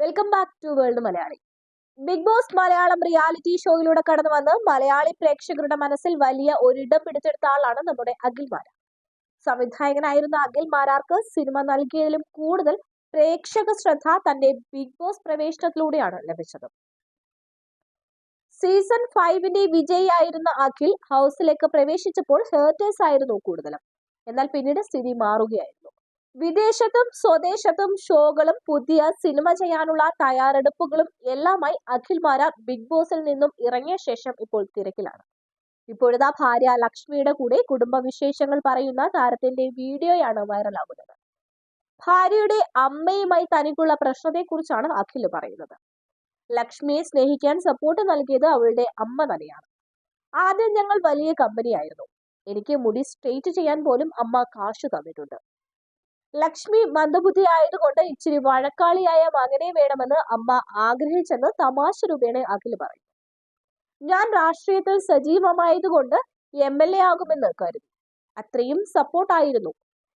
Welcome back to world Malayali Bigg Boss Malayalam reality ഷോയിലൂടെ കടന്നു വന്ന് മലയാളി പ്രേക്ഷകരുടെ മനസ്സിൽ വലിയ ഒരിടം പിടിച്ചെടുത്ത ആളാണ് നമ്മുടെ അഖിൽ മാരാർ. സംവിധായകനായിരുന്ന അഖിൽ മാരാർക്ക് സിനിമ നൽകിയതിലും കൂടുതൽ പ്രേക്ഷക ശ്രദ്ധ തന്റെ ബിഗ് ബോസ് പ്രവേശനത്തിലൂടെയാണ് ലഭിച്ചത്. സീസൺ ഫൈവിന്റെ വിജയിയായിരുന്ന അഖിൽ ഹൗസിലേക്ക് പ്രവേശിച്ചപ്പോൾ ഹേർട്ടേഴ്സ് ആയിരുന്നു കൂടുതലും. എന്നാൽ പിന്നീട് സ്ഥിതി മാറുകയായിരുന്നു. വിദേശത്തും സ്വദേശത്തും ഷോകളും പുതിയ സിനിമ ചെയ്യാനുള്ള തയ്യാറെടുപ്പുകളും എല്ലാമായി അഖിൽ മാരാർ ബിഗ് ബോസിൽ നിന്നും ഇറങ്ങിയ ശേഷം ഇപ്പോൾ തിരക്കിലാണ്. ഇപ്പോഴത്തെ ഭാര്യ ലക്ഷ്മിയുടെ കൂടെ കുടുംബവിശേഷങ്ങൾ പറയുന്ന താരത്തിന്റെ വീഡിയോയാണ് വൈറലാകുന്നത്. ഭാര്യയുടെ അമ്മയുമായി തനിക്കുള്ള പ്രശ്നത്തെക്കുറിച്ചാണ് അഖിൽ പറയുന്നത്. ലക്ഷ്മിയെ സ്നേഹിക്കാൻ സപ്പോർട്ട് നൽകിയത് അവളുടെ അമ്മ തന്നെയാണ്. ആദ്യം ഞങ്ങൾ വലിയ കമ്പനിയായിരുന്നു എനിക്ക് മുടി സ്ട്രെയിറ്റ് ചെയ്യാൻ പോലും അമ്മ കാശ് തന്നിട്ടുണ്ട്. ലക്ഷ്മി മന്ദബുദ്ധി ആയതുകൊണ്ട് ഇച്ചിരി വഴക്കാളിയായ മകനെ വേണമെന്ന് അമ്മ ആഗ്രഹിച്ചെന്ന് തമാശ രൂപേണ അഖിൽ പറയും ഞാൻ രാഷ്ട്രീയത്തിൽ സജീവമായതുകൊണ്ട് എം എൽ എ ആകുമെന്ന് കരുതി. അത്രയും സപ്പോർട്ടായിരുന്നു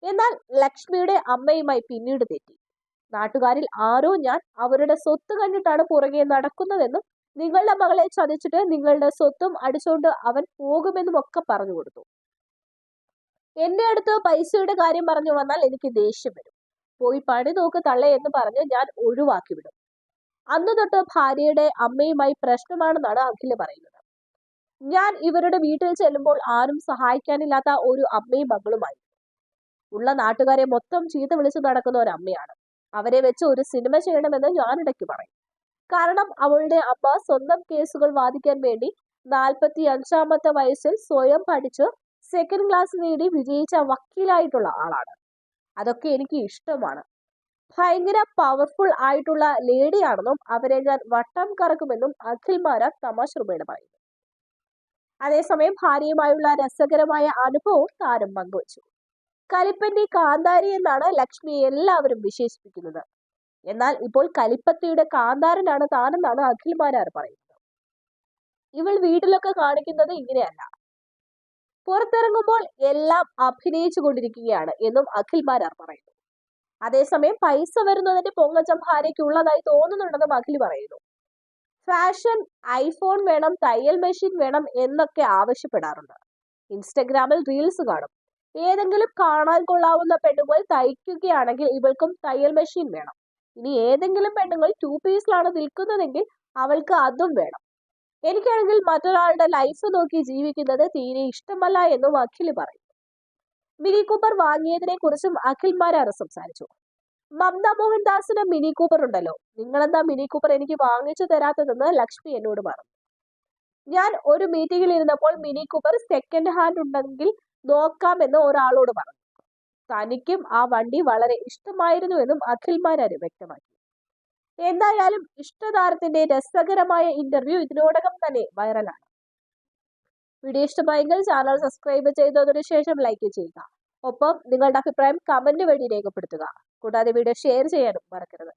എന്നാൽ ലക്ഷ്മിയുടെ അമ്മയുമായി പിന്നീട് തെറ്റി. നാട്ടുകാരിൽ ആരോ ഞാൻ അവരുടെ സ്വത്ത് കണ്ടിട്ടാണ് പുറകെ നടക്കുന്നതെന്നും നിങ്ങളുടെ മകളെ ചതിച്ചിട്ട് നിങ്ങളുടെ സ്വത്തും അടിച്ചുകൊണ്ട് അവൻ പോകുമെന്നും ഒക്കെ പറഞ്ഞു കൊടുത്തു. എന്റെ അടുത്ത് പൈസയുടെ കാര്യം പറഞ്ഞു വന്നാൽ എനിക്ക് ദേഷ്യം വരും. പോയി പണി നോക്ക് തള്ളേ എന്ന് പറഞ്ഞ് ഞാൻ ഒഴിവാക്കി വിടും. അന്ന് തൊട്ട് ഭാര്യയുടെ അമ്മയുമായി പ്രശ്നമാണെന്നാണ് അഖിൽ പറയുന്നത്. ഞാൻ ഇവരുടെ വീട്ടിൽ ചെല്ലുമ്പോൾ ആരും സഹായിക്കാനില്ലാത്ത ഒരു അമ്മയും മകളുമായി. ഉള്ള നാട്ടുകാരെ മൊത്തം ചീത്ത വിളിച്ചു നടക്കുന്ന ഒരു അമ്മയാണ്. അവരെ വെച്ച് ഒരു സിനിമ ചെയ്യണമെന്ന് ഞാൻ ഇടയ്ക്ക് പറയും. കാരണം അവളുടെ അമ്മ സ്വന്തം കേസുകൾ വാദിക്കാൻ വേണ്ടി നാൽപ്പത്തി അഞ്ചാമത്തെ വയസ്സിൽ സ്വയം പഠിച്ച് സെക്കൻഡ് ക്ലാസ് നേടി വിജയിച്ച വക്കീലായിട്ടുള്ള ആളാണ്. അതൊക്കെ എനിക്ക് ഇഷ്ടമാണ്. ഭയങ്കര പവർഫുൾ ആയിട്ടുള്ള ലേഡിയാണെന്നും അവരെ ഞാൻ വട്ടം കറക്കുമെന്നും അഖിൽ മാരാർ തമാശ രൂപേണ പറയുന്നു. അതേസമയം ഭാര്യയുമായുള്ള രസകരമായ അനുഭവവും താരം പങ്കുവച്ചു. കലിപ്പന്റെ കാന്താരി എന്നാണ് ലക്ഷ്മി എല്ലാവരും വിശേഷിപ്പിക്കുന്നത്. എന്നാൽ ഇപ്പോൾ കലിപ്പത്തിയുടെ കാന്താരനാണ് താനെന്നാണ് അഖിൽ മാരാർ പറയുന്നത്. ഇവൾ വീട്ടിലൊക്കെ കാണിക്കുന്നത് ഇങ്ങനെയല്ല. പുറത്തിറങ്ങുമ്പോൾ എല്ലാം അഭിനയിച്ചു കൊണ്ടിരിക്കുകയാണ് എന്നും അഖിൽ മാരാർ പറയുന്നു. അതേസമയം പൈസ വരുന്നതിന്റെ പൊങ്ങച്ചം ഭാര്യയ്ക്ക് ഉള്ളതായി തോന്നുന്നുണ്ടെന്നും അഖിൽ പറയുന്നു. ഫാഷൻ ഐഫോൺ വേണം തയ്യൽ മെഷീൻ വേണം എന്നൊക്കെ ആവശ്യപ്പെടാറുണ്ട്. ഇൻസ്റ്റഗ്രാമിൽ റീൽസ് കാണും. ഏതെങ്കിലും കാണാൻ കൊള്ളാവുന്ന പെണ്ണുങ്ങൾ തയ്ക്കുകയാണെങ്കിൽ ഇവൾക്കും തയ്യൽ മെഷീൻ വേണം. ഇനി ഏതെങ്കിലും പെണ്ണുങ്ങൾ ടു പീസിലാണ് നിൽക്കുന്നതെങ്കിൽ അവൾക്ക് അതും വേണം. എനിക്കാണെങ്കിൽ മറ്റൊരാളുടെ ലൈഫ് നോക്കി ജീവിക്കുന്നത് തീരെ ഇഷ്ടമല്ല എന്നും അഖിൽ പറയും മിനി കൂപ്പർ വാങ്ങിയതിനെ കുറിച്ചും അഖിൽ മാരാറ് സംസാരിച്ചു. മമത മോഹൻദാസിന് മിനി കൂപ്പർ ഉണ്ടല്ലോ. നിങ്ങളെന്താ മിനി കൂപ്പർ എനിക്ക് വാങ്ങിച്ചു തരാത്തതെന്ന് ലക്ഷ്മി എന്നോട് പറഞ്ഞു. ഞാൻ ഒരു മീറ്റിംഗിൽ ഇരുന്നപ്പോൾ മിനി കൂപ്പർ സെക്കൻഡ് ഹാൻഡ് ഉണ്ടെങ്കിൽ നോക്കാമെന്ന് ഒരാളോട് പറഞ്ഞു. തനിക്കും ആ വണ്ടി വളരെ ഇഷ്ടമായിരുന്നു എന്നും അഖിൽ മാരാർ വ്യക്തമാക്കി. എന്തായാലും ഇഷ്ടതാരത്തിന്റെ രസകരമായ ഇന്റർവ്യൂ ഇതിനോടകം തന്നെ വൈറലാണ് വീഡിയോ ഇഷ്ടമായെങ്കിൽ ചാനൽ സബ്സ്ക്രൈബ് ചെയ്തതിനു ശേഷം ലൈക്ക് ചെയ്യുക. ഒപ്പം നിങ്ങളുടെ അഭിപ്രായം കമന്റ് വഴി രേഖപ്പെടുത്തുക. കൂടാതെ വീഡിയോ ഷെയർ ചെയ്യാനും മറക്കരുത്.